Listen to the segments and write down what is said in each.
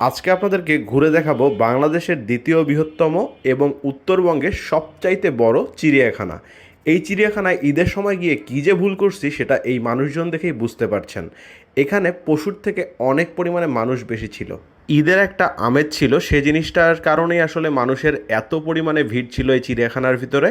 আজকে আপনাদেরকে ঘুরে দেখাবো বাংলাদেশের দ্বিতীয় বৃহত্তম এবং উত্তরবঙ্গের সবচাইতে বড় চিড়িয়াখানা। এই চিড়িয়াখানায় ঈদের সময় গিয়ে কী যে ভুল করছি সেটা এই মানুষজন দেখেই বুঝতে পারছেন। এখানে পশুর থেকে অনেক পরিমাণে মানুষ বেশি ছিল। ঈদের একটা আমেজ ছিল, সে জিনিসটার কারণেই আসলে মানুষের এত পরিমাণে ভিড় ছিল এই চিড়িয়াখানার ভিতরে।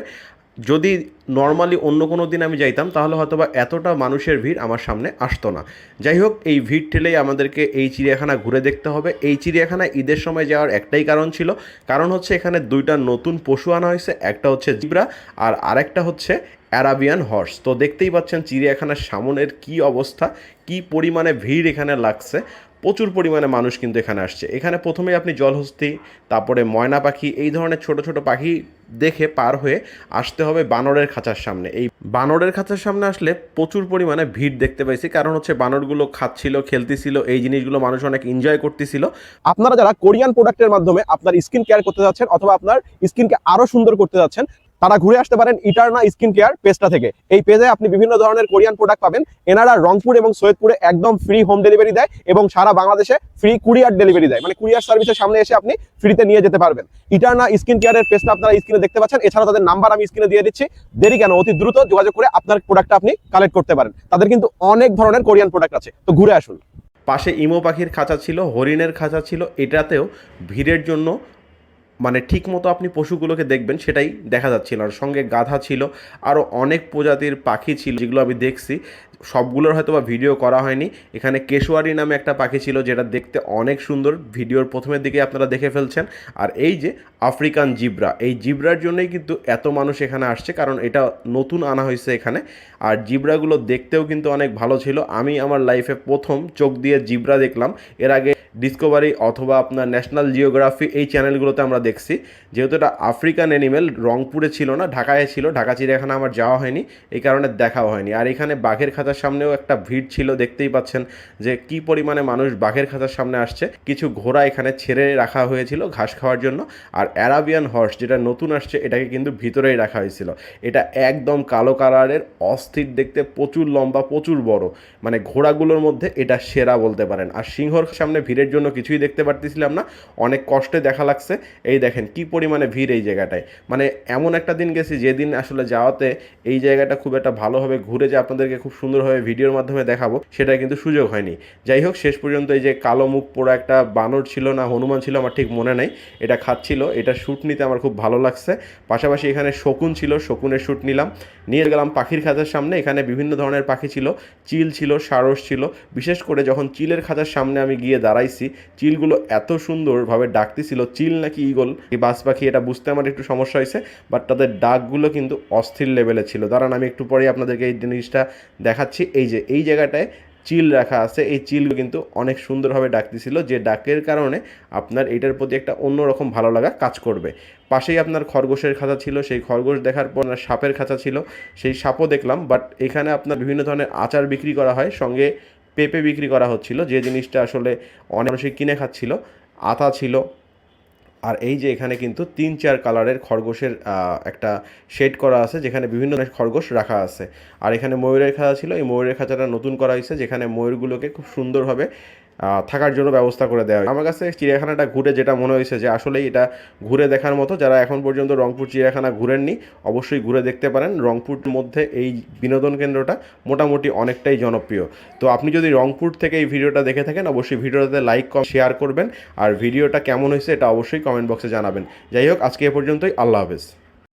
যদি নর্মালি অন্য কোনো দিন আমি যাইতাম, তাহলে হয়তো বা এতটা মানুষের ভিড় আমার সামনে আসতো না। যাই হোক, এই ভিড় ঠেলেই আমাদেরকে এই চিড়িয়াখানা ঘুরে দেখতে হবে। এই চিড়িয়াখানায় ঈদের সময় যাওয়ার একটাই কারণ ছিল। কারণ হচ্ছে এখানে দুইটা নতুন পশু আনা হয়েছে, একটা হচ্ছে জিব্রা আর আরেকটা হচ্ছে অ্যারাবিয়ান হর্স। তো দেখতেই পাচ্ছেন চিড়িয়াখানার সামনের কি অবস্থা, কি পরিমাণে ভিড় এখানে লাগছে। প্রচুর পরিমাণে মানুষ কিন্তু এখানে আসছে। এখানে প্রথমেই আপনি জলহস্তি, তারপরে ময়না পাখি, এই ধরনের ছোট ছোট পাখি দেখে পার হয়ে আসতে হবে বানরের খাঁচার সামনে। এই বানরের খাঁচার সামনে আসলে প্রচুর পরিমাণে ভিড় দেখতে পাইছি। কারণ হচ্ছে বানরগুলো খাচ্ছিল, খেলতেছিল, এই জিনিসগুলো মানুষ অনেক এনজয় করতেছিল। আপনারা যারা কোরিয়ান প্রোডাক্টের মাধ্যমে আপনার স্কিন কেয়ার করতে যাচ্ছেন অথবা আপনার স্কিনকে আরও সুন্দর করতে যাচ্ছেন তারা ঘুরে আসতে পারেন ইটারনা স্কিন কেয়ার পেজটা থেকে। এই পেজে আপনি বিভিন্ন ধরনের কোরিয়ান প্রোডাক্ট পাবেন। এনারা রংপুর এবং সৈয়দপুরে একদম ফ্রি হোম ডেলিভারি দেয় এবং সারা বাংলাদেশে ফ্রি কুরিয়ার ডেলিভারি দেয়। মানে কুরিয়ার সার্ভিসের সামনে এসে আপনি ফ্রিতে নিয়ে যেতে পারবেন। ইটারনা স্কিন কেয়ারের পেজটা আপনারা স্ক্রিনে দেখতে পাচ্ছেন। এছাড়া তাদের নাম্বার আমি স্ক্রিনে দিয়ে দিচ্ছি। দেরি কেন? অতি দ্রুত যোগাযোগ করে আপনার প্রোডাক্টটা আপনি কালেক্ট করতে পারেন। তাদের কিন্তু অনেক ধরনের কোরিয়ান প্রোডাক্ট আছে। তো ঘুরে আসুন। পাশে ইমো পাখির খাঁচা ছিল, হরিণের খাঁচা ছিল। এটাতেও ভিড়ের জন্য মানে ঠিক মতো আপনি পশুগুলোকে দেখবেন, সেটাই দেখা যাচ্ছিল। আর সঙ্গে গাধা ছিল আরও অনেক প্রজাতির পাখি ছিল, যেগুলো আমি দেখছি। সবগুলোর হয়তো বা ভিডিও করা হয়নি। এখানে কেশোয়ারি নামে একটা পাখি ছিল, যেটা দেখতে অনেক সুন্দর। ভিডিওর প্রথমের দিকে আপনারা দেখে ফেলছেন। আর এই যে আফ্রিকান জিব্রা, এই জিব্রার জন্যই কিন্তু এত মানুষ এখানে আসছে, কারণ এটা নতুন আনা হয়েছে এখানে। আর জিব্রাগুলো দেখতেও কিন্তু অনেক ভালো ছিল। আমি আমার লাইফে প্রথম চোখ দিয়ে জিব্রা দেখলাম। এর আগে ডিসকভারি অথবা আপনার ন্যাশনাল জিওগ্রাফি এই চ্যানেলগুলোতে আমরা দেখছি, যেহেতু এটা আফ্রিকান অ্যানিমেল রংপুরে ছিল না, ঢাকায় ছিল, ঢাকা চিড়িয়াখানা আমার যাওয়া হয়নি, এই কারণে দেখাও হয়নি। আর এখানে বাঘের খাঁচার সামনেও একটা ভিড় ছিল, দেখতেই পাচ্ছেন যে কি পরিমাণে মানুষ বাঘের খাঁচার সামনে আসছে। কিছু ঘোড়া এখানে ছেড়ে রাখা হয়েছিল ঘাস খাওয়ার জন্য, আর অ্যারাবিয়ান হর্স যেটা নতুন আসছে, এটাকে কিন্তু ভিতরেই রাখা হয়েছিল। এটা একদম কালো কালারের, অস্থির দেখতে প্রচুর লম্বা, প্রচুর বড়। মানে ঘোড়াগুলোর মধ্যে এটা সেরা বলতে পারেন। আর সিংহর সামনে ভিড়ের জন্য কিছুই দেখতে পারতেছিলাম না, অনেক কষ্টে দেখা লাগছে। এই দেখেন কি পরিমাণে ভিড় এই জায়গাটায়। মানে এমন একটা দিন গেছি যেদিন আসলে যাওয়াতে এই জায়গাটা খুব একটা ভালোভাবে ঘুরে যে আপনাদেরকে খুব সুন্দরভাবে ভিডিওর মাধ্যমে দেখাবো সেটা কিন্তু সুযোগ হয়নি। যাই হোক, শেষ পর্যন্ত এই যে কালো মুখ পোড়া একটা বানর ছিল না, হনুমান ছিল, আমার ঠিক মনে নেই। এটা খাচ্ছিল, এটা শ্যুট নিতে আমার খুব ভালো লাগছে। পাশাপাশি এখানে শকুন ছিল, শকুনের শ্যুট নিলাম। নিয়ে গেলাম পাখির খাঁচার সামনে, এখানে বিভিন্ন ধরনের পাখি ছিল। চিল ছিল, সারস ছিল। বিশেষ করে যখন চিলের খাঁচার সামনে আমি গিয়ে দাঁড়াইছি, চিলগুলো এত সুন্দরভাবে ডাকতেছিল, চিল নাকি ইগল এই বাস পাখি এটা বুঝতে আমার একটু সমস্যা হয়েছে বাট তাদের ডাকগুলো কিন্তু অস্থির লেভেলে ছিল। দাঁড়ান, আমি একটু পরেই আপনাদেরকে এই জিনিসটা দেখাচ্ছি। এই যে, এই জায়গাটায় চিল রাখা আছে, এই চিলগুলো কিন্তু অনেক সুন্দরভাবে ডাকতেছিল, যে ডাকের কারণে আপনার এটার প্রতি একটা অন্যরকম ভালো লাগা কাজ করবে। পাশেই আপনার খরগোশের খাঁচা ছিল, সেই খরগোশ দেখার পর আপনার সাপের খাঁচা ছিল, সেই সাপও দেখলাম বাট এখানে আপনার বিভিন্ন ধরনের আচার বিক্রি করা হয়, সঙ্গে পেঁপে বিক্রি করা হচ্ছিল, যে জিনিসটা আসলে অনেক মানুষই কিনে খাচ্ছিল। আতা ছিল আর এই যে এখানে কিন্তু তিন চার কালারের খরগোশের একটা শেড করা আছে যেখানে বিভিন্ন খরগোশ রাখা আছে। আর এখানে ময়ূরের খাঁচা ছিল। এই ময়ূরের খাঁচাটা নতুন করা হয়েছে যেখানে ময়ূরগুলোকে খুব সুন্দরভাবে থাকার জন্য ব্যবস্থা করে দেওয়া হয় আমার কাছে চিড়িয়াখানাটা ঘুরে যেটা মনে হয়েছে যে আসলেই এটা ঘুরে দেখার মতো। যারা এখন পর্যন্ত রংপুর চিড়িয়াখানা ঘুরেননি, অবশ্যই ঘুরে দেখতে পারেন। রংপুর মধ্যে এই বিনোদন কেন্দ্রটা মোটামুটি অনেকটাই জনপ্রিয়। তো আপনি যদি রংপুর থেকে এই ভিডিওটা দেখে থাকেন, অবশ্যই ভিডিওটাতে লাইক কম শেয়ার করবেন। আর ভিডিওটা কেমন হয়েছে, এটা অবশ্যই কমেন্ট বক্সে জানাবেন। যাই হোক, আজকে এ পর্যন্তই। আল্লাহ হাফেজ।